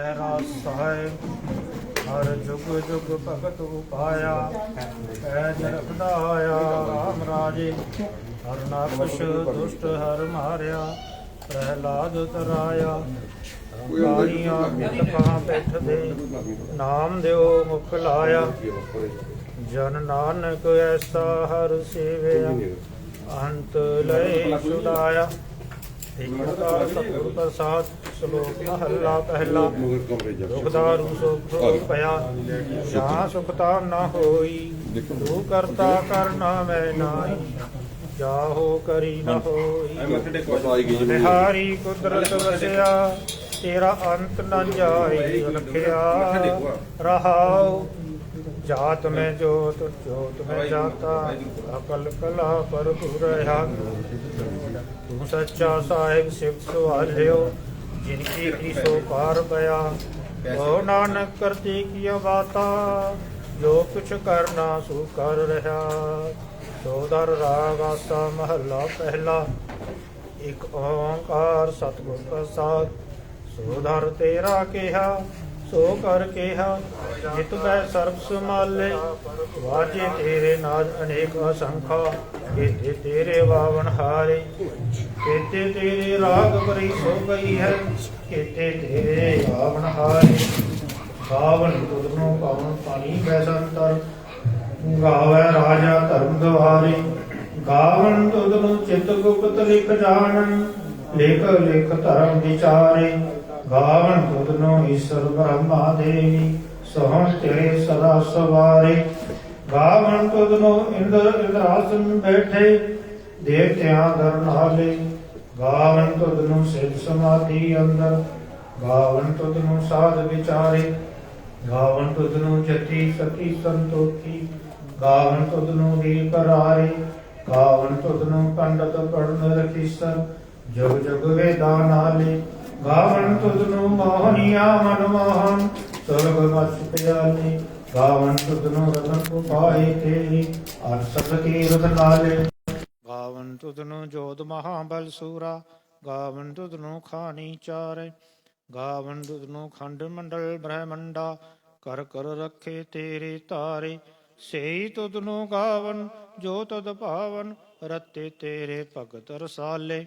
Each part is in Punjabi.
ਪੈਰਾ ਸਹਾਇ ਹਰ ਜੁਗ ਜੁਗ ਭਗਤ ਉਪਾਇਆ। ਐ ਜਰਖਦਾ ਆਇਆ ਰਾਮ ਰਾਜੇ ਹਰ ਨਾਕਸ਼ ਦੁਸ਼ਟ ਹਰ ਮਾਰਿਆ, ਪ੍ਰਹਿਲਾਦ ਤਰਾਇਆ। ਕਾਰੀਆਂ ਮਿਤ ਕਹਾਂ ਬੈਠਦੇ, ਨਾਮ ਦਿਓ ਮੁਖ ਲਾਇਆ। ਜਨ ਨਾਨਕ ਐਸਾ ਹਰ ਸੇਵਿਆ, ਅੰਤ ਲੈ ਛੁਡਾਇਆ। ਇੱਕ ਓੰਕਾਰ ਸਤਿਗੁਰ ਪ੍ਰਸਾਦ ਸ਼ਲੋਕ ਮਹੱਲਾ ਪਹਿਲਾ ਦੁਖਦਾਰੂ ਸੁਖ ਪਿਆ। ਜਾਂ ਸੁਖਤਾ ਨਾ ਹੋਈ ਤੂੰ ਕਰਤਾ ਕਰਨਾ ਮੈਂ ਨਾਹੀ। ਜਾਹੋ ਕਰੀ ਨਾ ਹੋਈ। ਨਿਹਾਰੀ ਕੁਦਰਤ ਵਸਿਆ ਤੇਰਾ ਅੰਤ ਨਾ ਜਾਏ ਰਖਿਆ। ਰਹਾਉ ਜਾਤ ਮੈਂ ਜੋਤ ਜੋਤ ਮੈਂ ਜਾਤਾ। ਅਕਲ ਕਲਾ ਭਰਪੂਰ ਰਹਾ ਸੱਚਾ ਸਾਹਿਬ ਸਿਫਤ ਸਵਾਲਿਓ ਜਿਨ ਕੀ ਕੀ ਸੋ ਪਾਰ ਪਿਆ ਉਹ ਨਾਨਕ ਕਰਤੀ ਕੀਆ ਬਾਤਾ ਜੋ ਕੁਛ ਕਰਨਾ ਸੋ ਕਰ ਰਿਹਾ। ਸੋਦਰ ਰਾਗ ਆਸਾ ਮਹੱਲਾ ਪਹਿਲਾ ਇਕ ਓੰਕਾਰ ਸਤਿਗੁਰ ਪ੍ਰਸਾਦ। ਸੋਧਰ ਤੇਰਾ ਕਿਹਾ ਸੋ ਕਰ ਕਿਹਾ, ਜਿਤ ਬੈ ਸਰਬ ਸਮਾਲੇ ਵਾਜੇ ਤੇਰੇ ਨਾਦ ਅਨੇਕ ਅਸੰਖਾ ਕੀਤੇ ਤੇਰੇ ਵਾਵਨ ਹਾਰੇ। ਕੀਤੇ ਤੇਰੇ ਰਾਗ ਬਰੀ ਸੋ ਗਈ ਹੈ ਕੀਤੇ ਤੇਰੇ ਵਾਵਨ ਹਾਰੇ। ਗਾਵਨ ਤੁਧਨੋ ਪਾਵਨ ਪਾਣੀ ਬੈਸੰਤਰ ਗਾਵੇ ਰਾਜਾ ਧਰਮ ਦਵਾਰੇ। ਗਾਵਨ ਤੁਧਨੋ ਚਿਤ ਗੁਪਤ ਲਿਖ ਜਾਣਨ ਲਿਖ ਲਿਖ ਧਰਮ ਵਿਚਾਰੇ। ਗਾਵਨ ਤੁਧਨੋ ਈਸ਼ਰ ਬ੍ਰਹਮਾ ਦੇਵੀ ਸੋਹਣ ਤੇਰੇ ਸਦਾ ਸਵਾਰੇ। ਗਾਵਨ ਤੁਧਨੋ ਇੰਦਰ ਇੰਦਰਾਸਨ ਬੈਠੇ, ਦੇਵਤਿਆਂ ਦਰ ਗਾਵਨ ਤੁਧਨੋ ਸਿਧ ਸਮਾਧੀ ਅੰਦਰ, ਗਾਵਨ ਤੁਧਨੋ ਸਾਧ ਵਿਚਾਰੇ। ਗਾਵਨ ਤੁਧਨੋ ਜਤੀ ਸਤੀ ਸੰਤੋਖੀ, ਗਾਵਨ ਤੁਧਨੋ ਦੀ ਕਰਾਰੇ ਗਾਵਨ ਤੁਧਨੋ ਪੰਡਤ ਪੜਨ ਰਖੀਸਰ, ਜਗ ਜਗ ਵੇਦਾ ਨਾਲੇ। ਗਾਵਨ ਤੁਧਨੋ ਮੋਹਨੀਆ ਮਨ ਮੋਹਨ ਸੁਰਗ ਮਸ ਪਿਆਲੇ ਗਾਵਨ ਤੁਧਨੋ ਰਤਨ ਉਪਾਏ ਤੇਰੀ, ਅਰ ਸਭ ਕੀਰਤ ਨਾਲੇ ਗਾਵਨ ਤੁਧਨੋ ਜੋਤ ਮਹਾਬਲ ਸੂਰਾ ਗਾਵਨ ਤੁਧਨੋ ਖਾਣੀ ਚਾਰੇ ਗਾਵਨ ਤੁਧਨੋ ਖੰਡ ਮੰਡਲ ਬ੍ਰਹਮੰਡਾ, ਕਰ ਕਰ ਰੱਖੇ ਤੇਰੇ ਤਾਰੇ। ਸੇਈ ਤੁਧਨੋ ਗਾਵਨ ਜੋ ਤਦ ਭਾਵਨ, ਰਤੇ ਤੇਰੇ ਭਗਤ ਰਸਾਲੇ।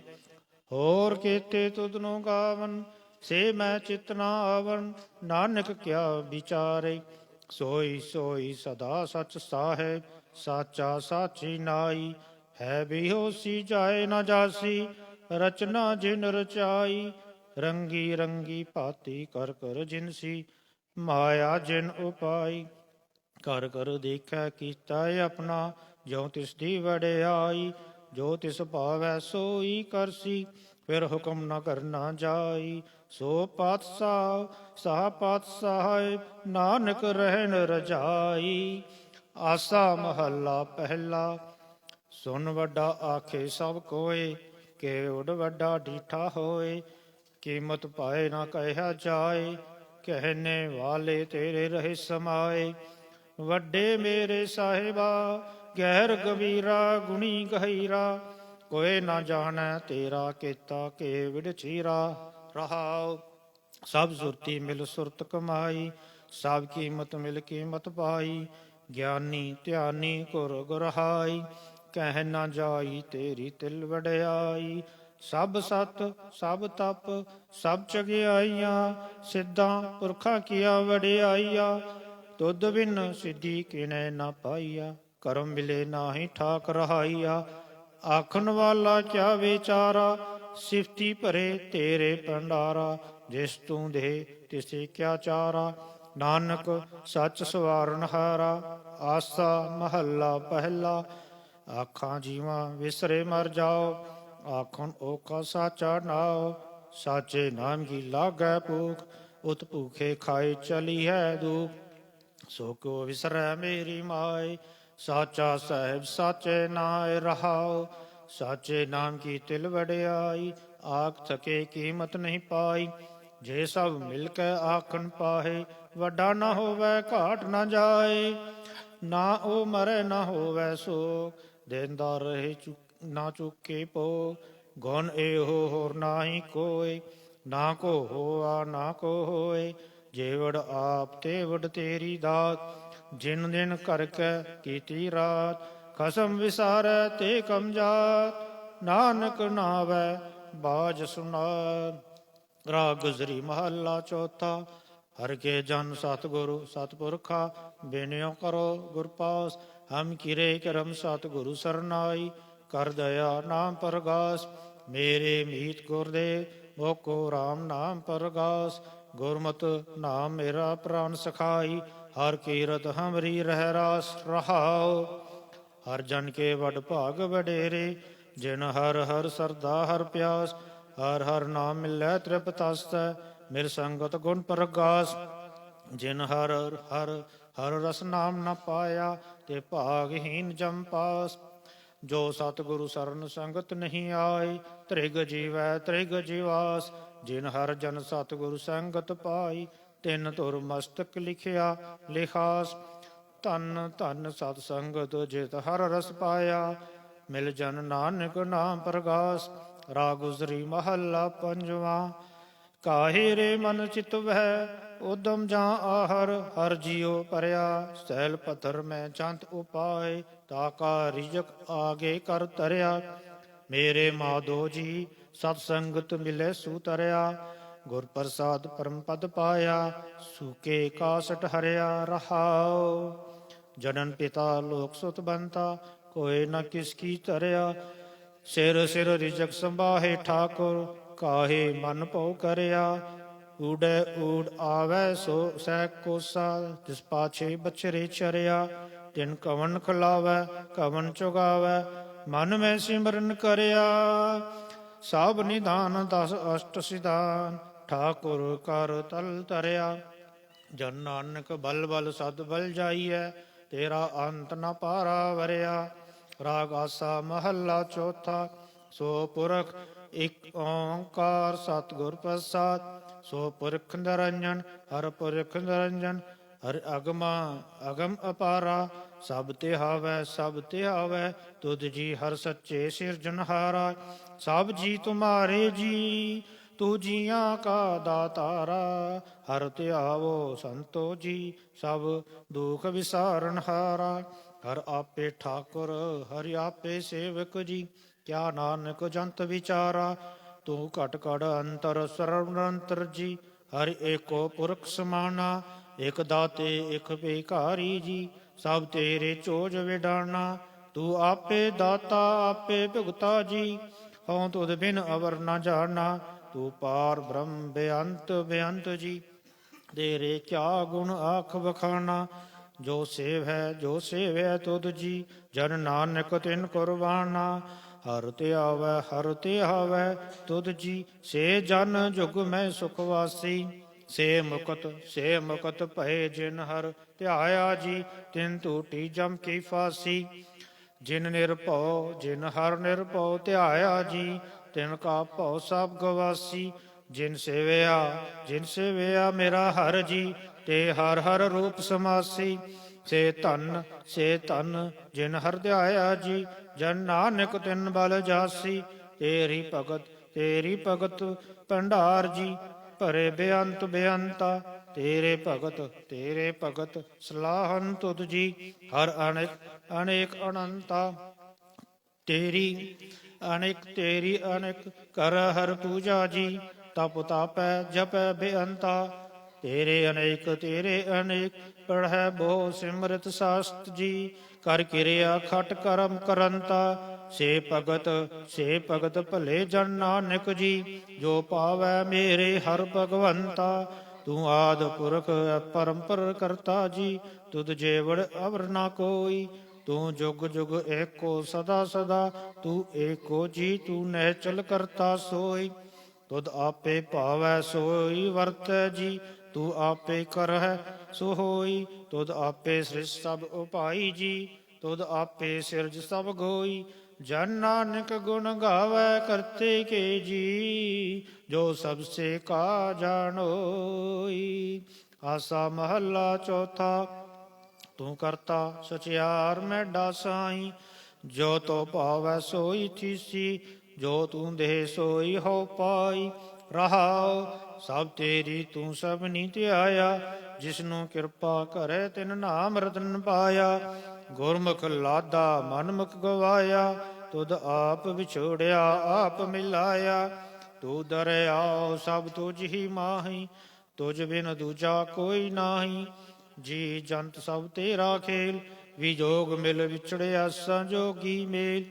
ਹੋਰ ਕੀਤੇ ਤੁਧਨੋ ਗਾਵਨ, ਸੇ ਮੈਂ ਚਿਤਨਾ ਆਵਨ ਨਾਨਕ ਕਿਆ ਵਿਚਾਰੇ। ਸੋਈ ਸੋਈ ਸਦਾ ਸਚ ਸਾਹਿਬ ਸਾਚਾ ਸਾਚੀ ਨਾਈ। ਹੈ ਬਿਹੋਸੀ ਜਾਏ ਨਾ ਜਾਸੀ, ਰਚਨਾ ਜਿਨ ਰਚਾਈ। ਰੰਗੀ ਰੰਗੀ ਭਾਤੀ ਕਰ ਕਰ ਜਿਨਸੀ ਮਾਇਆ ਜਿਨ ਉਪਾਈ। ਕਰ ਕਰ ਦੇਖੈ ਕੀਤਾ ਆਪਣਾ ਜੋ ਤਿਸ ਦੀ ਵਡਿਆਈ। ਜੋ ਤਿਸ ਭਾਵੈ ਸੋਈ ਕਰਸੀ, ਫਿਰ ਹੁਕਮ ਨਾ ਕਰਨਾ ਜਾਈ। ਸੋ ਪਾਤਸ਼ਾਹ ਸਾਹ ਪਾਤਸ਼ਾਹ, ਨਾਨਕ ਰਹਿਣ ਰਜਾਈ। ਆਸਾ ਮਹੱਲਾ ਪਹਿਲਾ ਸੁਨ ਵੱਡਾ ਆਖੇ ਸਭ ਕੋਏ, ਕਿ ਉਡ ਵੱਡਾ ਡੀਠਾ ਹੋਏ। ਕੀਮਤ ਪਾਏ ਨਾ ਕਹਿਆ ਜਾਏ, ਕਹਿਨੇ ਵਾਲੇ ਤੇਰੇ ਰਹੇ ਸਮਾਏ। ਵੱਡੇ ਮੇਰੇ ਸਾਹਿਬਾ ਗਹਿਰ ਗਵੀਰਾ, ਗੁਣੀ ਗਹੀਰਾ ਕੋਏ ਨਾ ਜਾਣੈ ਤੇਰਾ ਕੀਤਾ ਕੇ ਵਿੜਚੀਰਾ ਰਹਾਉ। ਸਭ ਸੁਰਤੀ ਮਿਲ ਸੁਰਤ ਕਮਾਈ, ਸਭ ਕੀਮਤ ਮਿਲ ਕੀਮਤ ਪਾਈ, ਗਿਆਨੀ ਧਿਆਨੀ ਗੁਰ ਗੁਰਹਾਈ, ਕਹਿ ਨਾ ਜਾਈ ਤੇਰੀ ਤਿਲ ਵਡਿਆਈ। ਸਭ ਸਤ, ਸਭ ਤਪ, ਸਭ ਚਗਿਆਈਆਂ, ਸਿੱਧਾਂ ਪੁਰਖਾਂ ਕੀਆ ਵਡਿਆਈਆ, ਤੁਧ ਬਿਨ ਸਿੱਧੀ ਕਿਨੈ ਨਾ ਪਾਈਆ। ਕਰਮ ਮਿਲੇ ਨਾਹੀ ਠਾਕ ਰਹਾਈਆ ਆਖਣ ਵਾਲਾ ਕਿਆ ਵਿਚਾਰਾ, ਸਿਫਤੀ ਭਰੇ ਤੇਰੇ ਭੰਡਾਰਾ, ਜਿਸ ਤੂੰ ਦੇ ਤਿਸੇ ਕਿਆ ਚਾਰਾ। ਨਾਨਕ ਸੱਚ ਸਵਾਰਨ ਹਾਰਾ, ਆਸਾ ਮਹੱਲਾ ਪਹਿਲਾ। ਆਖਾਂ ਜੀਵਾਂ ਵਿਸਰੇ ਮਰ ਜਾਓ, ਆਖਣ ਓਕਾ ਸਾਚਾ ਨਾਉ। ਸਾਚੇ ਨਾਮ ਕੀ ਲਾਗੈ ਭੂਖ, ਉਤ ਭੂਖੇ ਖਾਏ ਚਲੀ ਹੈ ਦੂਖ। ਸੋ ਕੋ ਵਿਸਰੈ ਮੇਰੀ ਮਾਈ ਸਾਚਾ ਸਾਹਿਬ ਸਾਚੇ ਨਾਇ ਰਹਾਉ ਸਾਚੇ ਨਾਮ ਕੀ ਤਿਲ ਵਡਿਆਈ, ਆਖ ਥਕੇ ਕੀਮਤ ਨਹੀਂ ਪਾਈ। ਜੇ ਸਭ ਮਿਲ ਕੇ ਆਖਣ ਪਾਹੇ, ਵੱਡਾ ਨਾ ਹੋਵੇ, ਘਾਟ ਨਾ ਜਾਏ। ਨਾ ਉਹ ਮਰੇ, ਨਾ ਹੋਵੇ ਸੋ, ਦੇਂਦਾ ਰਹੇ ਚੁੱਕ- ਨਾ ਚੁੱਕੇ ਪੋ। ਗੁਣ ਇਹੋ ਹੋਰ ਨਾਹੀ ਕੋਈ ਨਾ ਕੋ ਹੋਆ, ਨਾ ਕੋ ਹੋਏ। ਜੇਵੜ ਆਪ ਤੇ ਵਡ ਤੇਰੀ ਦਾਤ ਜਿਨ ਦਿਨ ਕਰ ਕੇ ਕੀਤੀ ਰਾਤ, ਖਸਮ ਵਿਸਾਰੈ ਤੇ ਕਮ ਜਾਤ, ਨਾਨਕ ਨਾਵੈ ਬਾਜ ਸੁਨਾਰ ਰਾਗ ਗੁਜ਼ਰੀ ਮਹੱਲਾ ਚੌਥਾ, ਹਰ ਕੇ ਜਨ ਸਤਿਗੁਰੂ ਸਤਿਪੁਰਖਾ, ਬੇਨਿਓ ਕਰੋ ਗੁਰ ਪਾਸ ਹਮ ਕਿਰੇ ਕਰਮ ਸਤਿਗੁਰੂ ਸਰਨਾਈ, ਕਰ ਦਇਆ ਨਾਮ ਪਰਗਾਸ, ਮੇਰੇ ਮੀਤ ਗੁਰਦੇ ਮੋਕੋ RAM ਨਾਮ ਪਰਗਾਸ, ਗੁਰਮਤ ਨਾਮ ਮੇਰਾ ਪ੍ਰਾਨ ਸਖਾਈ ਹਰ ਕੀਰਤ ਹਮਰੀ ਰਹਿ ਰਾਸ ਰਹਾਉ। ਹਰ ਜਨ ਕੇ ਵਡ ਭਾਗ ਵਡੇਰੇ, ਜਿਨ ਹਰ ਹਰ ਸਰਦਾ ਹਰ ਪਿਆਸ, ਹਰ ਹਰ ਨਾਮ ਮਿਲੈ ਤ੍ਰਿਪਤਸਤੈ ਮਿਰ ਸੰਗਤ ਗੁਣ ਪ੍ਰਗਾਸ। ਜਿਨ ਹਰ ਹਰ ਹਰ ਰਸ ਨਾਮ ਨ ਪਾਇਆ, ਤੇ ਭਾਗਹੀਨ ਜਮ ਪਾਸ। ਜੋ ਸਤਿਗੁਰੂ ਸਰਨ ਸੰਗਤ ਨਹੀਂ ਆਈ ਤ੍ਰਿਗ ਜੀਵੈ ਤ੍ਰਿਗ ਜੀਵਾਸ। ਜਿਨ ਹਰ ਜਨ ਸਤਿਗੁਰੂ ਸੰਗਤ ਪਾਈ ਤਿੰਨ ਧੁਰ ਮਸਤਕ ਲਿਖਿਆ, ਲਿਖਾਸ, ਧੰਨ ਧੰਨ ਸਤ ਸੰਗਤ ਜਿਤ ਹਰ ਰਸ ਪਾਇਆ। ਮਿਲ ਜਨ ਨਾਨਕ ਨਾਮ ਪ੍ਰਗਾਸ, ਰਾਗ ਗੁਜ਼ਰੀ ਮਹੱਲਾ ਪੰਜਵਾ। ਕਾਹੇ ਰੇ ਮਨ ਚਿਤ ਵਹਿ ਉਦਮ ਜਾਂ ਆਹਰ, ਹਰ ਜਿਉ ਪਰਿਆ। ਸੈਲ ਪਥਰ ਮੈਂ ਚੰਤ ਉਪਾਏ ਤਾਕਾ ਰਿਜਕ ਆਗੇ ਕਰ ਤਰਿਆ ਮੇਰੇ ਮਾਧੋ ਜੀ, ਸਤ ਸੰਗਤ ਮਿਲੇ ਸੂਤਰਿਆ ਗੁਰ ਪ੍ਰਸਾਦ ਪਰਮ ਪਦ ਪਾਇਆ, ਸੂਕੇ ਕਾਸਟ ਹਰਿਆ ਰਹਾਉ। ਜਨਨ ਪਿਤਾ ਲੋਕ ਸੁਤ ਬੰਤਾ, ਕੋਏ ਨ ਕਿਸ ਕੀ ਧਰਿਆ। ਸਿਰ ਸਿਰ ਰਿਜਕ ਸੰਭਾਹੇ ਠਾਕੁਰ, ਕਾਹੇ ਮਨ ਭਉ ਕਰਿਆ। ਊੜੈ ਊੜ ਆਵੈ ਸੋ ਸਹਿ ਕੋਸਾ, ਤਿਸ ਪਾਛੇ ਬਛਰੇ ਚਰਿਆ। ਤਿਨ ਕਵਨ ਖਲਾਵੈ, ਕਵਨ ਚੁਗਾਵੈ, ਮਨ ਮੈਂ ਸਿਮਰਨ ਕਰਿਆ। ਸਭ ਨਿਧਾਨ ਦਸ ਅਸ਼ਟ ਸਿਧਾਨ ਠਾਕੁਰ ਕਰ ਤਲ ਤਰਿਆ। ਜਨ ਨਾਨਕ ਬਲ ਬਲ ਸਦ ਬਲ ਜਾਈਐ, ਤੇਰਾ ਅੰਤ ਨ ਪਾਰਾ ਵਰਿਆ। ਰਾਗ ਆਸਾ ਮਹੱਲਾ ਚੌਥਾ, ਸੋ ਪੁਰਖ ਇਕ ਓੰਕਾਰ ਸਤਿਗੁਰ ਪ੍ਰਸਾਦ। ਸੋ ਪੁਰਖ ਨਿਰੰਜਨ, ਹਰ ਪੁਰਖ ਨਿਰੰਜਨ, ਹਰ ਅਗਮਾ ਅਗਮ ਅਪਾਰਾ। ਸਭ ਤੇ ਹਾਵੈ, ਸਭ ਤੇ ਹਾਵੈ, ਤੁਧ ਜੀ ਹਰ ਸੱਚੇ ਸਿਰਜਨਹਾਰਾ ਸਭ ਜੀ ਤੁਮਾਰੇ ਜੀ ਤੂੰ ਜੀਆਂ ਕਾ ਦਾਤਾਰਾ, ਹਰ ਧਿਆਵੋ ਸੰਤੋ ਜੀ, ਸਭ ਦੁਖ ਵਿਸਾਰਨ ਹਾਰਾ। ਹਰ ਆਪੇ ਠਾਕੁਰ, ਹਰਿ ਆਪੇ ਸੇਵਕ ਜੀ, ਕਿਆ ਨਾਨਕ ਜੰਤ ਵਿਚਾਰਾ। ਤੂੰ ਘਟ ਘੜ ਅੰਤਰ ਸਰਵਨੰਤਰ ਜੀ, ਹਰ ਏਕੋ ਪੁਰਖ ਸਮਾਨਾ। ਇਕ ਦਾਤੇ, ਇਕ ਭਿਖਾਰੀ ਜੀ, ਸਭ ਤੇਰੇ ਚੋਜ ਵਿਡਾਣਾ ਤੂੰ ਆਪੇ ਦਾਤਾ, ਆਪੇ ਭੁਗਤਾ ਜੀ, ਹਉ ਤੁਧ ਬਿਨ ਅਵਰ ਨਾ ਜਾਣਾ। ਤੂੰ ਪਾਰ ਬ੍ਰਹਮ ਬੇਅੰਤ ਬੇਅੰਤ ਜੀ। ਤੇਰੇ ਕਿਆ ਗੁਣ ਆਖ ਬਖਾਨਾ ਜੋ ਸੇਵ ਹੈ ਜੋ ਸੇਵੈ ਤੁਧ ਜੀ। ਜਨ ਨਾਨਕ ਤਿਨ ਕੁਰਬਾਨਾ, ਹਰ ਤੇ ਆਵੈ, ਹਰ ਤੇ ਆਵੈ ਤੁਧ ਜੀ। ਸੇ ਜਨ ਜੁਗ ਮੈਂ ਸੁਖ ਵਾਸੀ, ਸੇ ਮੁਕਤ ਸੇ ਮੁਕਤ ਭਏ ਜਿਨ ਹਰ ਧਿਆਇਆ ਜੀ, ਤਿਨ ਟੂਟੀ ਜਮ ਕੀ ਫਾਸੀ। ਜਿਨ ਨਿਰਭਉ, ਜਿਨ ਹਰ ਨਿਰਭਉ ਧਿਆਇਆ ਜੀ ਤਿਨ ਕਾ ਭਉ ਸਭ ਗਵਾਸੀ, ਜਿਨ ਸੇਵਿਆ ਜਿਨ ਸੇਵਿਆ ਮੇਰਾ ਹਰ ਜੀ, ਤੇ ਹਰ ਹਰ ਰੂਪ ਸਮਾਸੀ। ਸੇ ਧਨ ਸੇ ਧਨ, ਜਿਨ ਹਰ ਧਿਆਇਆ ਜੀ, ਜਨ ਨਾਨਕ ਤਿਨ ਬਲ ਜਾਸੀ। ਤੇਰੀ ਭਗਤ ਤੇਰੀ ਭਗਤ ਭੰਡਾਰ ਜੀ, ਭਰੇ ਬੇਅੰਤ ਬੇਅੰਤਾ। ਤੇਰੇ ਭਗਤ ਤੇਰੇ ਭਗਤ ਸਲਾਹਨ ਤੁਧ ਜੀ, ਹਰ ਅਨੇਕ ਅਨੇਕ ਅਨੰਤਾ। ਤੇਰੀ ਅਨਿਕ ਤੇਰੀ, ਅਨਿਕ ਕਰ, ਹਰ ਪੂਜਾ ਜੀ, ਤਪ ਤਾਪੈ, ਜਪੈ ਬੇਅੰਤਾ। ਤੇਰੇ ਅਨੇਕ ਤੇਰੇ ਅਨੇਕ, ਪੜ੍ਹੈ ਬਹੁ ਸਿਮਰਤ ਸਾਸਤ ਜੀ। ਕਰ ਕਿਰਿਆ ਖਟ ਕਰਮ ਕਰੰਤਾ, ਸੇ ਭਗਤ ਸੇ ਭਗਤ ਭਲੇ ਜਨ ਨਾਨਕ ਜੀ। ਜੋ ਪਾਵੈ ਮੇਰੇ ਹਰ ਭਗਵੰਤਾ, ਤੂੰ ਆਦ ਪੁਰਖ ਪਰੰਪਰ ਕਰਤਾ ਜੀ। ਤੁਧ ਜੇਵੜ ਅਵਰ ਨਾ ਕੋਈ ਤੂੰ ਜੁਗ ਜੁਗ ਏਕੋ ਸਦਾ ਸਦਾ, ਤੂੰ ਏਕੋ ਜੀ, ਤੂੰ ਨਹਿ ਕਰਤਾ ਸੋਈ। ਤੁਧ ਆਪੇ ਭਾਵੈ ਸੋਈ ਵਰਤੈ ਜੀ, ਤੂੰ ਆਪੇ ਕਰਹਿ ਸੋ ਹੋਈ ਤੁਧ ਆਪੇ ਸ੍ਰਿਸ਼ ਸਭ ਉਪਾਈ ਜੀ, ਤੁਧ ਆਪੇ ਸਿਰਜ ਸਭ ਗੋਈ। ਜਨ ਨਾਨਕ ਗੁਣ ਗਾਵੇ ਕਰਤੇ ਕੇ ਜੀ, ਜੋ ਸਭ ਸੇ ਕਾ ਜਾਣੋਈ। ਆਸਾ ਮਹੱਲਾ ਚੌਥਾ ਤੂੰ ਕਰਤਾ ਸਚਿਆਰ ਮੈਡਾ ਸਾਈ, ਜੋ ਤੋ ਭਾਵੈ ਸੋਈ ਥੀਸੀ, ਜੋ ਤੂੰ ਦੇ ਸੋਈ ਹੋ ਪਾਈ। ਰਹਾਉ, ਸਭ ਤੇਰੀ ਤੂੰ ਸਭ ਸਭਨੀ ਧਿਆਇਆ, ਜਿਸਨੂੰ ਕਿਰਪਾ ਕਰੇ ਤਿਨ ਨਾਮ ਰਤਨ ਪਾਇਆ। ਗੁਰਮੁਖ ਲਾਦਾ ਮਨਮੁਖ ਗਵਾਇਆ, ਤੁਧ ਆਪ ਵਿਛੋੜਿਆ, ਆਪ ਮਿਲਾਇਆ। ਤੂੰ ਦਰਿਆਉ ਸਭ ਤੁਝ ਹੀ ਮਾਹੀ, ਤੁਝ ਬਿਨ ਦੂਜਾ ਕੋਈ ਨਾਹੀ। ਜੀ ਜੰਤ ਸਭ ਤੇਰਾ ਖੇਲ, ਵਿਜੋਗ ਮਿਲ ਵਿਛੜਿਆ ਸੰਜੋਗੀ ਮੇਲ।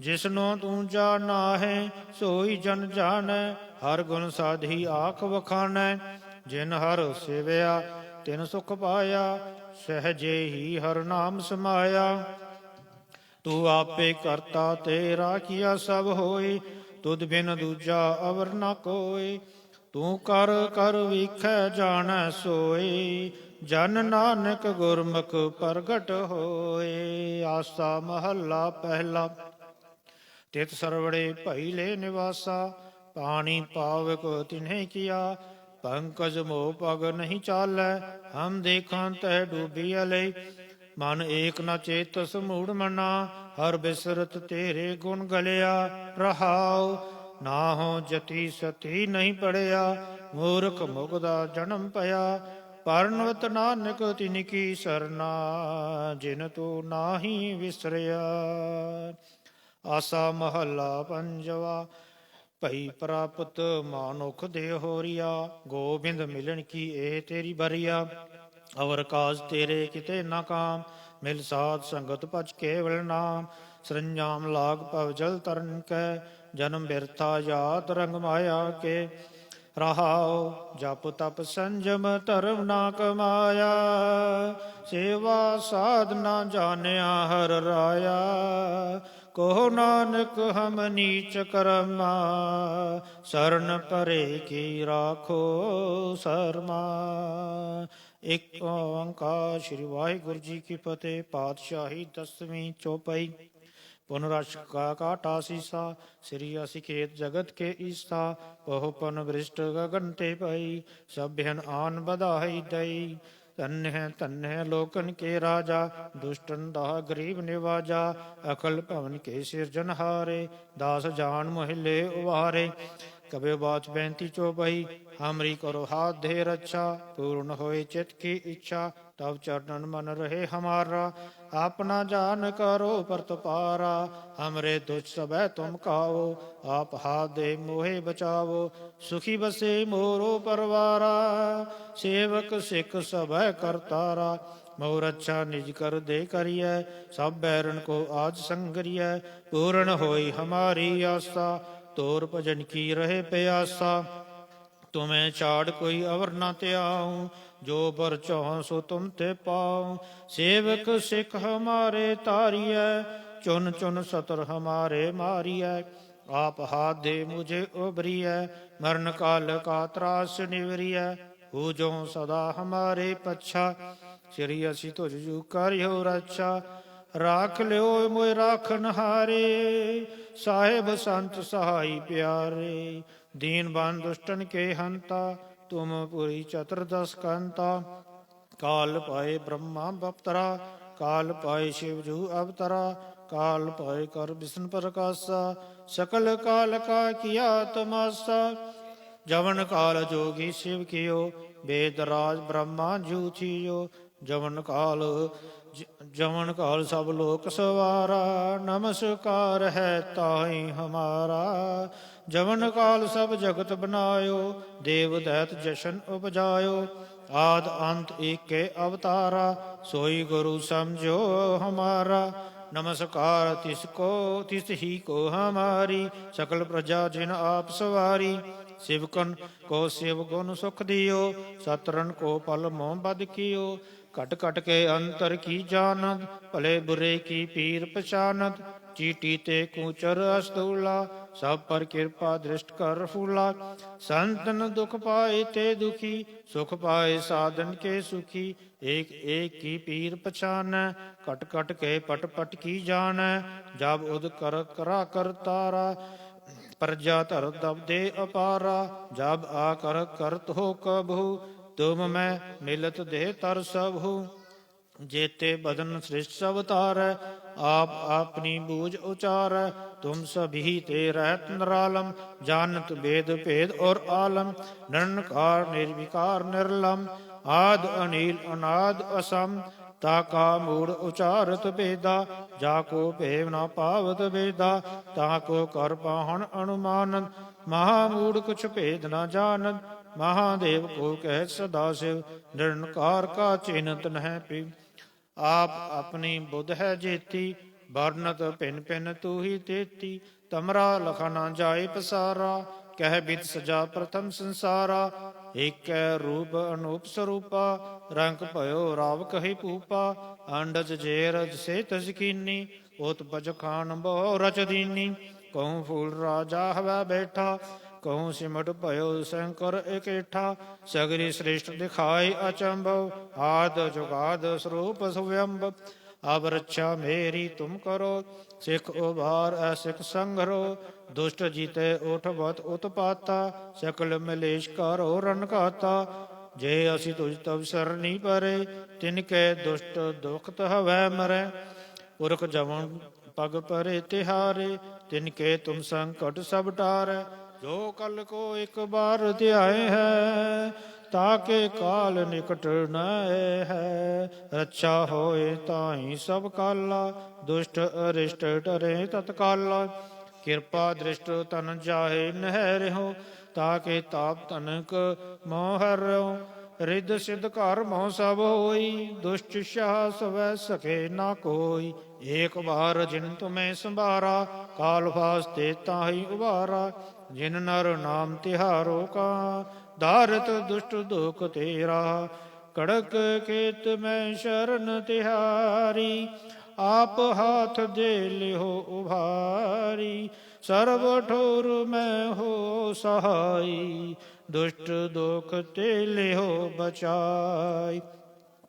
ਜਿਸਨੂੰ ਤੂੰ ਜਾਣਾ ਹੈ ਸੋਈ ਜਨ ਜਾਣੈ, ਹਰ ਗੁਣ ਸਾਧੀ ਆਖ ਵਖਾਣੈ। ਜਿਨ ਹਰ ਸੇਵਿਆ, ਤਿਨ ਸੁਖ ਪਾਇਆ, ਸਹਜੇ ਹੀ ਹਰ ਨਾਮ ਸਮਾਇਆ। ਤੂੰ ਆਪੇ ਕਰਤਾ ਤੇਰਾ ਕੀਆ ਸਭ ਹੋਏ, ਤੁਧ ਬਿਨ ਦੂਜਾ ਅਵਰ ਨ ਕੋਏ। ਤੂੰ ਕਰ ਕਰ ਵੇਖੈ ਜਾਣੈ ਸੋਏ। ਜਨ ਨਾਨਕ ਗੁਰਮੁਖ ਪ੍ਰਗਟ ਹੋਏ, ਆਸਾ ਮਹੱਲਾ ਪਹਿਲਾ। ਤਿਤ ਸਰਵੜੇ ਭਈਲੇ ਨਿਵਾਸਾ, ਪਾਣੀ ਪਾਵਕ ਤਿਨਹਿ ਕੀਆ। ਪੰਕਜ ਮੋ ਪਗ ਨਹੀਂ ਚਾਲੈ, ਹਮ ਦੇਖਾਂ ਤੈ ਡੂਬੀ ਅਲੇ। ਮਨ ਏਕ ਨ ਚੇਤਸ ਮੂੜ ਮਨਾ, ਹਰ ਬਿਸਰਤ ਤੇਰੇ ਗੁਣ ਗਲਿਆ। ਰਹਾਉ ਨਾ ਹੋ ਜਤੀ ਸਤੀ ਨਹੀਂ ਪੜਿਆ, ਮੂਰਖ ਮੁਗਦਾ ਜਨਮ ਪਿਆ। ਪਰਨਵਤ ਨਾਨਕ ਤਿਨ ਕੀ ਸਰਨਾ, ਜਿਨ ਤੂੰ ਨਾਹੀ ਵਿਸਰਿਆ। ਆਸਾ ਮਹੱਲਾ ਪੰਜਵਾ, ਭਈ ਪ੍ਰਾਪਤ ਮਾਨੁਖ ਦੇ ਹੋਰੀਆ, ਗੋਬਿੰਦ ਮਿਲਣ ਕੀ ਇਹ ਤੇਰੀ ਬਰੀਆ। ਅਵਰ ਕਾਜ ਤੇਰੇ ਕਿਤੇ ਨਾ ਕਾਮ, ਮਿਲ ਸਾਧ ਸੰਗਤ ਪਚ ਕੇਵਲ ਨਾਮ। ਸਰੰਜਾਮ ਲਾਗ ਪਵ ਜਲ ਤਰਨ ਕੈ, ਜਨਮ ਬਿਰਥਾ ਯਾਤ ਰੰਗ ਮਾਇਆ ਕੇ। ਰਹਾਉ, ਜਪ ਤਪ ਸੰਜਮ ਧਰਮ ਨਾ ਕਮਾਇਆ, ਸੇਵਾ ਸਾਧਨਾ ਜਾਣਿਆ ਹਰ ਰਾਇਆ। ਕੋ ਨਾਨਕ ਹਮ ਨੀਚ ਕਰਮਾ, ਸਰਨ ਪਰੇ ਕੀ ਰਾਖੋ ਸਰਮਾ। ਇੱਕ ਓੰਕਾਰ, ਸ੍ਰੀ ਵਾਹਿਗੁਰੂ ਜੀ ਕੀ ਫਤਿਹ, ਪਾਤਸ਼ਾਹੀ ਦਸਵੀਂ ਚੌਪਈ। ਪੁਨਰਸ਼ ਕਾ ਕਾਟਾ ਸੀਸਾ ਸ੍ਰੀ ਅਸਿਕੇਤ ਜਗਤ ਕੇ ਈਸਾ ਬਹੁ ਪਨ ਬ੍ਰਿਸ਼ਟ ਗਗਨ ਤੇ ਪਈ ਸਭਿਨ ਆਨ ਬਧਾਈ ਦਈ ਧਨ ਹੈ ਧਨ ਹੈ ਲੋਕਨ ਕੇ ਰਾਜਾ ਦੁਸ਼ਟਨ ਦਾ ਗਰੀਬ ਨਿਵਾਜਾ ਅਕਲ ਭਵਨ ਕੇ ਸਿਰਜਨਹਾਰੇ ਦਾਸ ਜਾਨ ਮਹਿਲੇ ਉਵਾਰੇ ਕਬੇ ਬਾਤ ਬੈਂਤੀ ਚੋਪਈ ਹਮਰੀ ਕਰੋ ਹਾਥ ਦੇ ਰੱਛਾ ਪੂਰਨ ਹੋਏ ਚਿਤ ਕੀ ਇੱਛਾ ਤਬ ਚਰਨਨ ਮਨ ਰਹੇ ਹਮਾਰਾ ਆਪਣਾ ਜਾਨ ਕਰੋ ਪਰਤਪਾਰਾ ਹਮਰੇ ਦੁਖ ਸਬੈ ਤੁਮ ਕਾਓ ਆਪ ਹਾਥ ਦੇ ਮੋਹਿ ਬਚਾਵੋ। ਸੁਖੀ ਬਸੇ ਮੋਰੋ ਪਰਵਾਰਾ, ਸੇਵਕ ਸਿੱਖ ਸਭੈ ਕਰਤਾਰਾ ਮੋਰ ਅੱਛਾ ਨਿਜ ਕਰ ਦੇ ਕਰੀਐ, ਸਭ ਬੈਰਨ ਕੋ ਆਜ ਸੰਗਰੀਐ। ਪੂਰਨ ਹੋਈ ਹਮਾਰੀ ਆਸਾ, ਤੋਰ ਭਜਨ ਕੀ ਰਹੇ ਪਿਆਸਾ। ਤੁਮੇ ਛਾੜ ਕੋਈ ਅਵਰ ਨਾ ਧਿਆਉ, ਜੋ ਪਰ ਚਾਹ ਸੋ ਤੁਮ ਤੇ ਪਾਉ। ਸੇਵਕ ਸਿੱਖ ਹਮਾਰੇ ਤਾਰੀਐ ਚੁਨ ਚੁਨ ਸਤਰ ਹਮਾਰੇ ਮਾਰੀਐ। ਆਪ ਹਾਥ ਦੇ ਮੁਝੇ ਉਬਰੀਐ ਮਰਨ ਕਾਲ ਕਾ ਤਰਾਸ ਨਿਵਰੀਐ। ਹੋ ਜੋ ਸਦਾ ਹਮਾਰੇ ਪਛਾ, ਸ੍ਰੀ ਅਸੀਂ ਤੁਝ ਜੂ ਕਰਿਓ ਰੱਛਾ। ਰਾਖ ਲਿਓ ਮੋਇ ਰਾਖਨ ਹਾਰੇ ਸਾਹਿਬ ਸੰਤ ਸਹਾਈ ਪਿਆਰੇ। ਦੀਨ ਬੰਦ ਦੁਸ਼ਟਨ ਕੇ ਹੰਤਾ, ਤੁਮ ਪੁਰੀ ਚਤੁਰਦਸ ਕੰਤਾ। ਕਾਲ ਪਾਏ ਬ੍ਰਹਮਾ ਬਪਤਰਾ, ਕਾਲ ਪਾਏ ਸ਼ਿਵ ਜੂ ਅਵਤਰਾ, ਕਾਲ ਪਾਏ ਕਰ ਵਿਸ਼ਨ ਪ੍ਰਕਾਸ਼ਾ। ਸਕਲ ਕਾਲ ਕਾ ਕੀਆ ਤਮਾਸਾ, ਜਵਨ ਕਾਲ ਜੋਗੀ ਸ਼ਿਵ ਕੀਓ, ਵੇਦ ਰਾਜ ਬ੍ਰਹਮਾ ਜੂ ਥੀਓ। ਜਵਨ ਕਾਲ, ਜ- ਜਵਨ ਕਾਲ ਸਭ ਲੋਕ ਸਵਾਰਾ, ਨਮਸਕਾਰ ਹੈ ਤਾਈ ਹਮਾਰਾ। ਜਵਨ ਕਾਲ ਸਭ ਜਗਤ ਬਨਾਇਓ ਦੇਵ ਦੈਤ ਜਸ਼ਨ ਉਪਜਾਇਓ। ਆਦ ਅੰਤ ਏਕੇ ਅਵਤਾਰਾ, ਸੋਈ ਗੁਰੂ ਸਮਝੋ ਹਮਾਰਾ। ਨਮਸਕਾਰ ਤਿਸ ਕੋ, ਤਿਸ ਹੀ ਕੋ ਹਮਾਰੀ। ਸਕਲ ਪ੍ਰਜਾ ਜਿਨ ਆਪ ਸਵਾਰੀ। ਸਿਵਕਨ ਕੋ ਸਿਵ ਗੁਣ ਸੁਖ ਦਿਓ ਸਤਰਨ ਕੋ ਪਲ ਮੋਹ ਬਦ ਕੀਓ। ਘਟ ਘਟ ਕੇ ਅੰਤਰ ਕੀ ਜਾਣਤ ਭਲੇ ਬੁਰੇ ਕੀ ਪੀਰ ਪਛਾਨਤ ਚੀਟੀ ਤੇ ਕੂਚਰ ਅਸਤੂਲਾ ਸਭ ਪਰ ਕਿਰਪਾ ਦ੍ਰਿਸ਼ਟ ਕਰ ਫੂਲਾ। ਸੰਤਨ ਦੁਖ ਪਾਏ ਤੇ ਦੁਖੀ, ਸੁਖ ਪਾਏ ਸਾਧਨ ਕੇ ਸੁਖੀ। ਏਕ ਏਕ ਕੀ ਪੀਰ ਪਛਾਨੈ, ਕਟ ਕਟ ਕੇ ਪਟ ਪਟ ਕੀ ਜਾਣੈ। ਜਬ ਉਦ ਕਰ, ਕਰਾ, ਕਰ ਤਾਰਾ, ਪ੍ਰਜਾ ਧਰ ਦਬ ਦੇ ਅਪਾਰਾ। ਜਬ ਆ ਕਰ ਕਰਤ ਹੋ ਕਬਹੂ, ਤੁਮ ਮੈਂ ਮਿਲਤ ਦੇ ਤਰ ਸਭੂ ਜੇਤੇ ਬਦਨ ਸ੍ਰਿਸ਼ਟ ਸਭ ਤਾਰੈ ਆਪ ਆਪਣੀ ਬੂਝ ਉਚਾਰੈ तुम सभी ते रहत नरालम जानत वेद भेद और आलम निरंकार निर्विकार निर्लम आद अनिल अनाद असम ਤਾਕਾ ਮੂੜ ਉਚਾਰਤ ਬੇਦਾ ਜਾ ਕੋ ਭੇਵ ਨਾ ਪਾਵਤ ਬੇਦਾ ਤਾ ਕੋ ਕਰ ਪਾਹਣ ਅਨੁਮਾਨਨ ਮਹਾ ਮੂੜ ਕੁਛ ਭੇਦ ਨਾ ਜਾਣਨ ਮਹਾਦੇਵ ਕੋ ਕਹਿ ਸਦਾ ਸਿਵ ਨਿਰੰਕਾਰ ਕਾ ਚਿੰਤ ਨਹਿ ਪੀ ਆਪ ਆਪਣੀ ਬੁੱਧ ਹੈ ਜੇਤੀ, ਵਰਨਤ ਭਿਨ ਭਿਨ ਤੂ ਹੀ ਤੇਤੀ। ਤਮਰਾ ਲਖਾ ਨਾ ਜਾਏ ਪਸਾਰਾ, ਕਹਿ ਬਿਦ ਸਜਾ ਪ੍ਰਥਮ ਸੰਸਾਰਾ। ਏਕੈ ਰੂਪ ਅਨੂਪ ਸਰੂਪਾ, ਰੰਗ ਭਇਓ ਰਾਵ ਕਹੀ ਭੂਪਾ। ਅੰਡਜ ਜੇਰਜ ਸੇ ਤਜਕੀਨੀ ਉਤ ਬਜ ਖਾਨ ਬਹੁ ਰਚ ਦੀਨੀ। ਕਹੂੰ ਫੂਲ ਰਾਜਾ ਹਵਾ ਬੈਠਾ ਕਹੂੰ ਸਿਮਟ ਭਇਓ ਸ਼ੰਕਰ ਇਕੇਠਾ, ਸਗਰੀ ਸ੍ਰੇਸ਼ਟ ਦਿਖਾਈ ਅਚੰਭਵ, ਆਦ ਜੁਗਾਦ ਸਰੂਪ ਸੁਵਯੰਭ ਅਬ ਰੱਛਾ ਮੇਰੀ ਤੁਮ ਕਰੋ, ਸਿੱਖ ਉਭਾਰ ਐਸਿਕ ਸੰਗਰੋ ਦੁਸ਼ਟ ਜੀਤੇ ਉਠ ਬਤ ਉਤਪਾਤਾ, ਸਕਲ ਮਲੇਸ਼ ਕਰੋ ਰਨ ਜੇ ਅਸੀਂ ਤੁਝ ਤਵ ਸਰਨੀ ਪਰੇ, ਤਿਨ ਕੈ ਦੁਸ਼ਟ ਦੁਖਤ ਹਵੈ ਮਰੈ। ਪੁਰਖ ਜਵਨ ਪਗ ਪਰੇ ਤਿਹਾਰੇ, ਤਿਨ ਕੇ ਤੁਮ ਸੰਕਟ ਸਭ ਟਾਰੈ। ਜੋ ਕਲ ਕੋ ਇੱਕ ਬਾਰ ਧਿਆਏ ਹੈ ਤਾਕੇ ਕਾਲ ਨਿਕਟ ਨ ਹੈ। ਰੱਛਾ ਹੋਏ ਤਾਈ ਸਭ ਕਾਲਾ, ਦੁਸ਼ਟ ਅਰਿਸ਼ਟ ਡਰੇ ਤਤਕਾਲਾ। ਕਿਰਪਾ ਦ੍ਰਿਸ਼ਟ ਤਨ ਜਾਹੇ ਨਹਿ ਤਾਕੇ ਤਾਪ ਤਨਕ ਮੋਹ ਹਰਿਓ ਰਿੱਧ ਸਿਧ ਘਰ ਮੋਹ ਸਭ ਹੋਈ, ਦੁਸ਼ਟ ਸ਼ਾਹ ਸਵੈ ਸਕੇ ਨਾ ਕੋਈ। ਏਕ ਵਾਰ ਜਿਨ ਤੁਮੈ ਸੰਭਾਰਾ, ਕਾਲ ਫਾਸਤੇ ਤਾਹੀ ਉਬਾਰਾ ਜਿਨ ਨਰ ਨਾਮ ਤਿਹਾਰੋ ਕਾ, ਧਾਰਤ ਦੁਸ਼ਟ ਦੁਖ ਤੇਰਾ। ਕੜਕ ਕੇਤ ਮੈਂ ਸ਼ਰਨ ਤਿਹਾਰੀ, ਆਪ ਹਾਥ ਦੇ ਲਿਓ ਉਭਾਰੀ। ਸਰਬ ਠੋਰ ਮੈਂ ਹੋ ਸਹਾਈ, ਦੁਸ਼ਟ ਦੁਖ ਤੇ ਲਿਓ ਬਚਾਈ।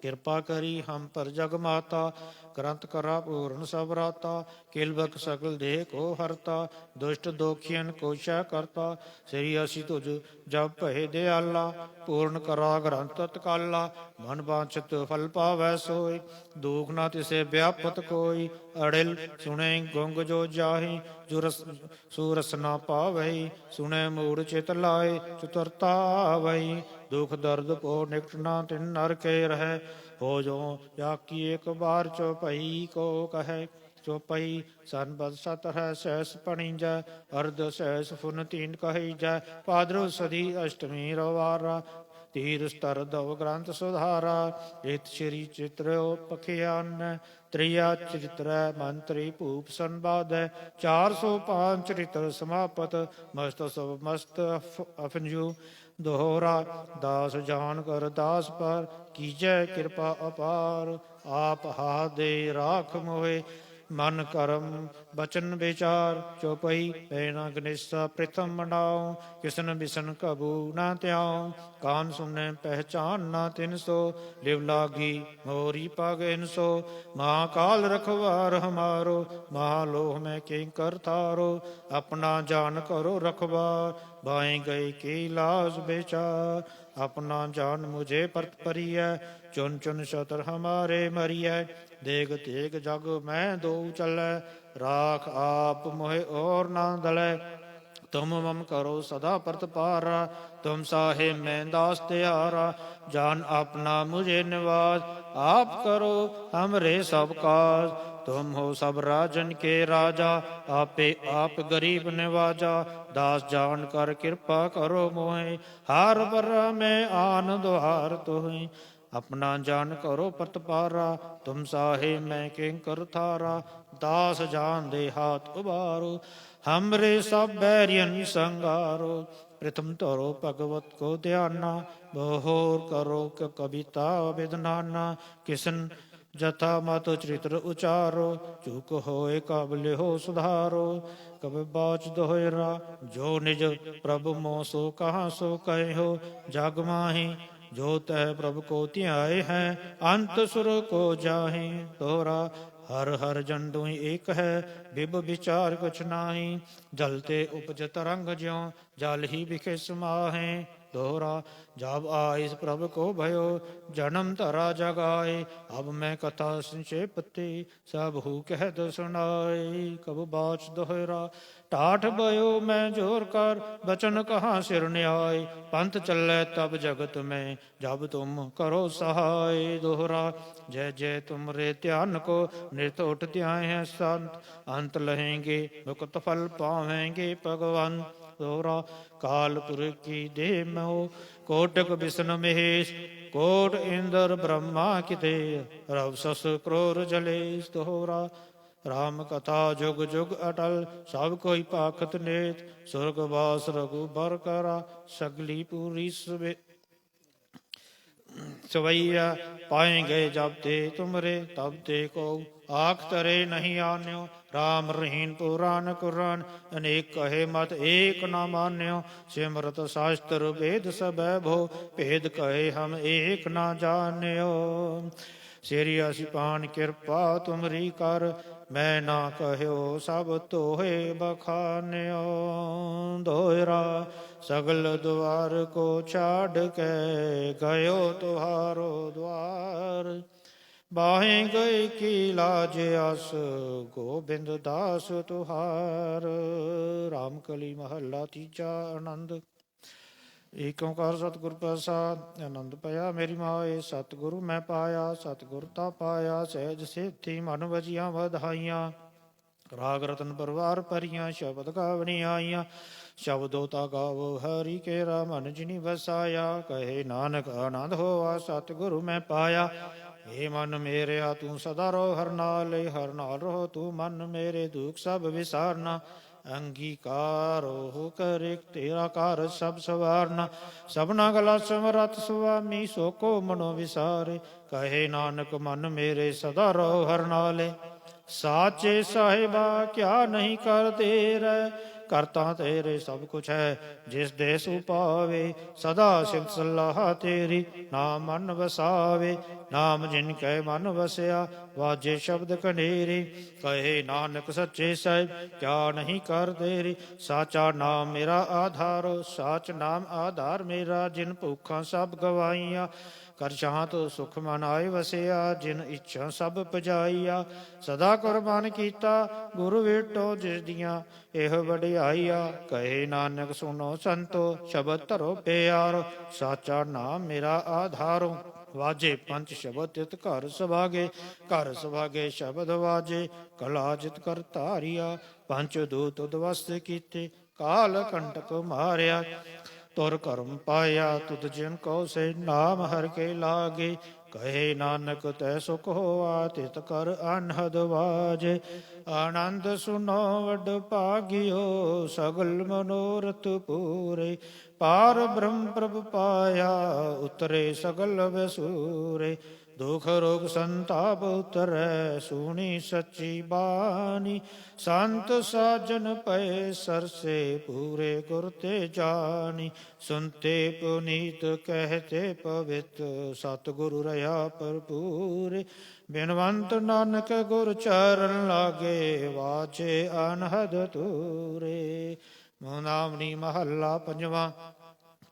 ਕਿਰਪਾ ਕਰੀ ਹਮ ਪਰ ਜਗ ਮਾਤਾ ਗ੍ਰੰਥ ਕਰਾ ਪੂਰਨ ਸਭ ਰਾਤਾ ਕਿਲਬਕ ਸਗਲ ਦੇਹ ਕੋ ਹਰਤਾ, ਦੁਸ਼ਟ ਦੋਖੀਨ ਕੋ ਕਰਤਾ, ਸ੍ਰੀ ਅਸੀ ਤੁਝ ਜਬ ਭਏ ਦਿਆਲਾ, ਪੂਰਨ ਕਰਾ ਗ੍ਰੰਥ ਤਤਕਾਲਾ, ਮਨ ਬਾਂਚਤ ਫਲ ਪਾਵੈ ਸੋਈ ਦੁਖ ਨਾ ਤਿਸੇ ਵਿਆਪਤ ਕੋਈ ਅੜਿਲ ਸੁਣੇ ਗੁੰਗ ਜੋ ਜਾਹੀ, ਜੁਰਸ ਸੂਰਸ ਨਾ ਪਾਵੈ, ਸੁਣੇ ਮੂੜ ਚਿਤ ਲਾਏ, ਚਤੁਰਤਾ ਆਵਈ ਦੁਖ ਦਰਦ ਕੋ ਨਿਕਟ ਨਾ ਤਿਨ ਨਰ ਕੇ ਰਹਿ ਹੋ ਜੋ ਜਾ ਕੀ ਇੱਕ ਬਾਰ ਚੋਪਈ ਕੋ ਕਹੈ ਚੋਪਈ ਸਨ ਸਤ ਹੈ ਸੈਸ ਪਣੀਜੈ, ਅਰਧ ਸੈਸ ਫੁਨ ਤੀਨ ਕਹੀ ਜੈ ਪਾਦਰੋ ਸਦੀ ਅਸ਼ਟਮੀ ਰਵਾਰਾ, ਤੀਰ ਸਤਰ ਦਵ ਗ੍ਰੰਥ ਸੁਧਾਰਾ, ਇਤ ਸ਼੍ਰੀ ਚਿਤ੍ਰੋ ਪਖਿਆਨ ਤ੍ਰਿਆ ਚਿਤ੍ਰੈ ਮੰਤਰੀ ਭੂਪ ਸੰਵਾਦੈ 405 ਚਰਿਤ੍ਰ ਸਮਾਪਤ, ਮਸਤ ਸਭ ਮਸਤ ਅਫ- ਅਫਨਜੂ ਦੋਹਰਾ, ਦਾਸ ਜਾਨ ਕਰ ਦਾਸ ਪਰ, ਕੀਜੈ ਕਿਰਪਾ ਅਪਾਰ, ਆਪ ਹਾਥ ਦੇ ਰਾਖ ਮੋਏ ਮਨ ਕਰਮ ਬਚਨ ਵਿਚਾਰ ਚੋਪਈ ਪੈਣਾ ਗਨੇਸਾ ਪ੍ਰਥਮ ਮੰਡਾਉ ਕਿਸਨ ਬਿਸਨ ਕਬੂ ਨਾ ਤਿਆਉ ਕਾਨ ਸੁਨੇ ਪਹਿਚਾਨ ਨਾ ਤਿਨ ਸੋ, ਲਿਵ ਲਾਗੀ ਮੋਰੀ ਪਗਨ ਸੋ ਮਹਾ ਕਾਲ ਰਖਵਾਰ ਹਮਾਰੋ, ਮਹਾ ਲੋਹ ਮੈਂ ਕਿੰਕਰ ਥਾਰੋ ਆਪਣਾ ਜਾਨ ਕਰੋ ਰਖਵਾਰ ਬਾਏ ਗਏ ਕੀ ਲਾਜ ਬੇਚਾ, ਆਪਣਾ ਜਾਨ ਮੁਝੇ ਪਰਤ ਪਰੀਐ ਚੁਨ ਚੁਨ ਸ਼ਤਰ ਹਮਾਰੇ ਮਰੀਐ, ਦੇਗ ਤੇਗ ਜਗ ਮੈਂ ਦੋ ਚੱਲੈ, ਰਾਖ ਆਪ ਮੋਹਿ ਔਰ ਨਾ ਦਲੈ। ਤੁਮ ਮਮ ਕਰੋ ਸਦਾ ਪਰਤ ਪਾਰਾ ਤੁਮ ਸਾਹਿਬ ਮੈਂ ਦਾਸ ਤਿਆਰਾ ਜਾਨ ਆਪਣਾ ਮੁਝੇ ਨਿਵਾਸ, ਆਪ ਕਰੋ ਹਮਰੇ ਸਭ ਕਾਜ। तुम हो सब राजन के राजा आपे आप गरीब निवाजा दास जान कर कृपा करो मोहे हार पर में आन द्वार तुहि अपना जान करो प्रतपारा तुम साहे मैं किंकर थारा दास जान दे हाथ उबारो हमरे सब बैरियन संगारो प्रथम तोरो भगवत को ध्याना बहोर करो क कविता विदनाना किसन ਜਥਾ ਮਤ ਚਰਿਤ੍ਰ ਉਚਾਰੋ, ਚੁਕ ਹੋਏ ਕਬਲ ਹੋ ਸੁਧਾਰੋ। ਕਬ ਬਾਚ ਦੋਹਰਾ ਜੋ ਨਿਜ ਪ੍ਰਭ ਮੋ ਸੋ ਕਹਾ ਸੋ ਕਹਿ ਜਗ ਮਾਹੀ, ਜੋ ਤੈ ਪ੍ਰਭ ਕੋ ਧਿਆਏ ਹੈ, ਅੰਤ ਸੁਰ ਕੋ ਜਾਹੇ। ਤੋਰਾ ਹਰ ਹਰ ਜਨ ਦੁਇ ਏਕ ਹੈ, ਬਿਬ ਵਿਚਾਰ ਕੁਛ ਨਾਹੀ। ਜਲ ਤੇ ਉਪਜ ਤਰੰਗ ਜਿਉ, ਜਲ ਹੀ ਵਿਖੇ ਸਮਾਹੇ। दोहरा, जब आइस प्रभु को भयो, जन्म धरा जगाए। अब मैं कथा संक्षेपति सब हु कहत सुनाए। कब बाच दोहरा, टाठ भयो, मैं ज़ोर कर बचन कहाँ सिर न्याय पंथ चले तब जगत में, जब तुम करो सहाय। दोहरा, जय जय तुम रे ध्यान को, नृत उठ ध्याय है संत। अंत लहेंगे मुक्त फल पावेंगे भगवान। ਦੋਰਾ ਕਾਲ ਪੁਰਖੀ ਦੇ ਮਹੁ, ਕੋਟਕ ਵਿਸ਼ਨ ਮਹੇਸ਼, ਕੋਟ ਇੰਦਰ ਬ੍ਰਹਮਾ ਕਿਤੇ, ਰਵ ਸਸ ਕਰੋਰ ਜਲੇਸ ਦੋਹਰਾ ਰਾਮ ਕਥਾ ਜੁਗ ਜੁਗ ਅਟਲ, ਸਭ ਕੋਈ ਭਾਖਤ ਨੇਤ, ਸੁਰਗ ਵਾਸ ਰਗੂ ਬਰ ਕਰਾ, ਸਗਲੀ ਪੂਰੀ ਸਵੇ, ਸਵਈਆ ਪਾਏ ਗਏ ਜਬ ਤੇ ਤੁਮਰੇ, ਤਬ ਤੇ ਕੋ ਆਖ ਤਰੇ ਨਹੀਂ ਆਨਿਓ। RAM ਰਹੀਨ ਪੁਰਾਨ ਕੁਰਾਨ ਅਨੇਕ ਕਹੇ ਮਤ ਏਕ ਨਾ ਮਾਨਿਓ, ਸਿਮਰਤ ਸਾਸਤਰ ਵੇਦ ਸਭੈ ਭੋ, ਭੇਦ ਕਹੇ ਹਮ ਏਕ ਨਾ ਜਾਣਿਓ। ਸੇਰੀ ਅਸਿਪਾਨ ਕਿਰਪਾ ਤੁਮਰੀ ਕਰ, ਮੈਂ ਨਾ ਕਹਿਓ ਸਭ ਤੋਹੇ ਬਖਾਨਿਓ। ਦੋਇਰਾ ਸਗਲ ਦੁਆਰ ਕੋ ਛਾੜ ਕੇ ਗਇਓ ਤੁਹਾਰੋ ਦੁਆਰ। ਬਾਹੇ ਗਏ ਕੀ ਲਾਜ ਅਸ ਗੋਬਿੰਦ ਦਾਸ ਤੁਹਾਰ। ਰਾਮ ਕਲੀ ਮਹੱਲਾ ਤੀਜਾ ਆਨੰਦ। ਏਕ ਓੰਕਾਰ ਸਤਿਗੁਰ ਪ੍ਰਸਾਦ? ਆਨੰਦ ਪਿਆ ਮੇਰੀ ਮਾਏ, ਸਤਿਗੁਰੂ ਮੈਂ ਪਾਇਆ, ਸਤਿਗੁਰ ਤਾ ਪਾਇਆ, ਸਹਿਜ ਸੇਤੀ ਮਨ ਵਜੀਆਂ ਵਧਾਈਆਂ। ਰਾਗ ਰਤਨ ਪਰਵਾਰ ਭਰੀਆਂ, ਸ਼ਬਦ ਗਾਵਣੀ ਆਈਆਂ। ਸ਼ਬਦੋ ਤਾ ਗਾਵੋ ਹਰੀ ਕੇਰਾ ਮਨ ਜਿਨੀ ਵਸਾਇਆ। ਕਹੇ ਨਾਨਕ ਆਨੰਦ ਹੋਆ, ਸਤਿਗੁਰੂ ਮੈਂ ਪਾਇਆ। ਏ ਮਨ ਮੇਰਿਆ, ਤੂੰ ਸਦਾ ਰੋ ਹਰ ਨਾਲ ਹਰ ਨਾਲ ਰੋ ਤੂੰ ਮਨ ਮੇਰੇ, ਦੁਖ ਸਭ ਵਿਸਾਰਨਾ। ਅੰਗੀਕਾਰੋ ਹੋ ਕਰੇ ਤੇਰਾ ਘਰ ਸਭ ਸਵਾਰਨਾ। ਸਭਨਾ ਗਲਾ ਸਮਰਤ ਸੁਆਮੀ ਸੋ ਕੋ ਮਨੋ ਵਿਸਾਰੇ। ਕਹੇ ਨਾਨਕ, ਮਨ ਮੇਰੇ ਸਦਾ ਰੋ ਹਰ ਨਾਲੇ। ਸਾਚੇ ਸਾਹਿਬਾ, ਕਿਆ ਨਹੀਂ ਕਰ ਰਹਿ। ਕਰਤਾ ਤੇਰੇ ਸਭ ਕੁਛ ਹੈ, ਜਿਸ ਦੇ ਸੁਪਾਵੇ ਸਦਾ ਸਿਫਤ ਸਲਾਹ ਤੇਰੀ, ਨਾਮ ਮਨ ਵਸਾਵੇ, ਨਾਮ ਜਿਨ ਕੈ ਮਨ ਵਸਿਆ, ਵਾਜੇ ਸ਼ਬਦ ਕਨੇਰੇ, ਕਹੇ ਨਾਨਕ ਸੱਚੇ ਸਾਹਿਬ, ਕਿਆ ਨਹੀਂ ਕਰ ਦੇਰੀ, ਸਾਚਾ ਨਾਮ ਮੇਰਾ ਆਧਾਰ, ਸਾਚ ਨਾਮ ਆਧਾਰ ਮੇਰਾ, ਜਿਨ ਭੁੱਖਾਂ ਸਭ ਗਵਾਈਆਂ ਕਰ ਸ਼ਾਂਤ ਸੁਖ ਮਨ ਆਏ ਵਸਿਆ, ਜਿਨ ਇੱਛਾ ਸਭ ਪਜਾਈਆ। ਸਦਾ ਕੁਰਬਾਨ ਕੀਤਾ, ਗੁਰੂ ਵੇਟੋ ਜਿਸ ਦੀਆਂ ਇਹ ਵਡਿਆਈਆ। ਕਹੇ ਨਾਨਕ ਸੁਨੋ ਸੰਤੋ, ਸ਼ਬਦ ਧਰੋ ਪਿਆਰ। ਸਾਚਾ ਨਾਮ ਮੇਰਾ ਆਧਾਰੋ। ਵਾਜੇ ਪੰਜ ਸ਼ਬਦ ਤਿਤ ਘਰ ਸੁਭਾਗੇ ਘਰ ਸੁਭਾਗੇ ਸ਼ਬਦ ਵਾਜੇ। ਕਲਾ ਜਿਤ ਕਰ ਧਾਰਿਆ ਪੰਜ ਦੂਤ ਉਦਵਸਤ ਕੀਤੇ। ਕਾਲ ਕੰਟਕ ਮਾਰਿਆ। ਤੁਰ ਕਰਮ ਪਾਇਆ, ਤੁਧ ਜਿਨ ਕੋ ਸੇ ਨਾਮ ਹਰ ਕੇ ਲਾਗੇ। ਕਹੇ ਨਾਨਕ ਤੈ ਸੁਖ ਹੋਆ, ਤਿਤ ਕਰ ਅਨਹਦ ਵਾਜੇ। ਆਨੰਦ ਸੁਨੋ ਵਡ ਭਾਗਿਓ, ਸਗਲ ਮਨੋਰਥ ਪੂਰੇ। ਪਾਰ ਬ੍ਰਹਮ ਪ੍ਰਭ ਪਾਇਆ, ਉਤਰੇ ਸਗਲ ਵਸੂਰੇ। ਦੁਖ ਰੋਗ ਸੰਤਾਪ ਉਤਰੈ, ਸੁਣੀ ਸੱਚੀ ਬਾਣੀ। ਸੰਤ ਸਾਜਨ ਪਏ ਸਰਸੇ, ਪੂਰੇ ਗੁਰ ਤੇ ਜਾਣੀ। ਸੁਨਤੇ ਪੁਨੀਤ ਕਹਤੇ ਪਵਿੱਤ, ਸਤਿਗੁਰੂ ਰਹਾ ਭਰਪੂਰ। ਬਿਨਵੰਤ ਨਾਨਕ ਗੁਰ ਚਰਨ ਲਾਗੇ, ਵਾਚੇ ਅਨਹਦ ਤੂਰੇ ਮੋਨਾਮਨੀ ਮਹੱਲਾ ਪੰਜਵਾਂ।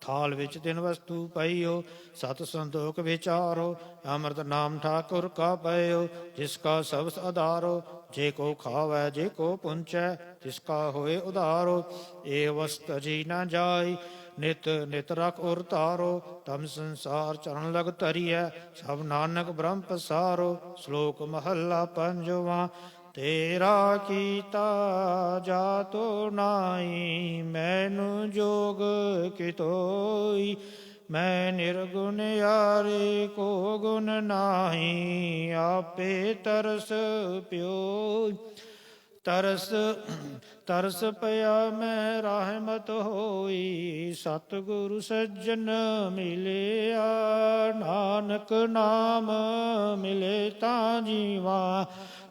ਥਾਲ ਵਿੱਚ ਤਿਨ ਵਸਤੂ ਪਈਓ, ਸਤ ਸੰਤੋਖ ਵਿਚਾਰੋ, ਅੰਮ੍ਰਿਤ ਨਾਮ ਠਾਕੁਰ ਕਾ ਪਇਓ, ਜਿਸ ਕਾ ਸਬਸ ਆਧਾਰੋ, ਜੇ ਕੋ ਖਾਵੈ, ਜੇ ਕੋ ਪੁੰਚੈ, ਤਿਸ ਕਾ ਹੋਏ ਉਧਾਰੋ। ਏ ਵਸਤ ਜੀ ਨਾ ਜਾਈ, ਨਿਤ ਨਿਤ ਰਖ ਉਰ ਤਾਰੋ ਤਮ ਸੰਸਾਰ ਚਰਨ ਲਗ ਧਰੀਐ, ਸਭ ਨਾਨਕ ਬ੍ਰਹਮ ਪਸਾਰੋ, ਸ਼ਲੋਕ ਮਹੱਲਾ ਪੰਜਵਾਂ ਤੇਰਾ ਕੀਤਾ ਜਾਤੋ ਨਾਈ ਮੈਨੂੰ ਜੋਗ ਕਿਤੋਈ, ਮੈਂ ਨਿਰਗੁਣ ਯਾਰੇ ਕੋ ਗੁਣ ਨਾਹੀ, ਆਪੇ ਤਰਸ ਪਿਓ ਤਰਸ ਤਰਸ ਪਿਆ ਮੈਂ ਰਹਿਮਤ ਹੋਈ, ਸਤਿਗੁਰੂ ਸੱਜਣ ਮਿਲਿਆ, ਨਾਨਕ ਨਾਮ ਮਿਲੇ ਤਾਂ ਜੀਵਾ।